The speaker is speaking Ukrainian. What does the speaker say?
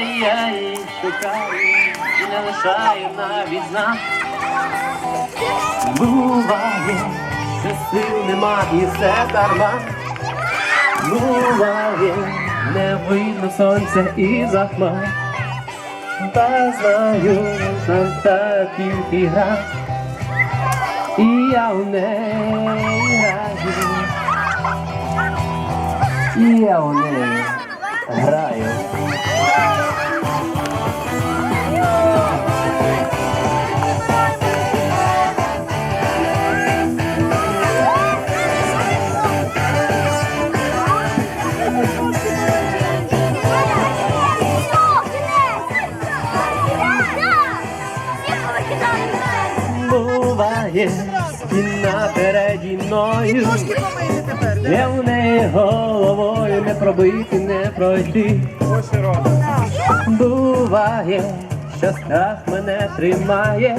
я її шукаю і не лишаю навіть знак. Буває, що сил нема і все дарма. Буває, не видно сонця і за хмар. Та знаю, там так тільки гра. І я в неї граю. І я в неї граю. Буває, стіна переді мною. Тепер. Я в неї головою не пробити, не пройти. Буває, що страх мене тримає,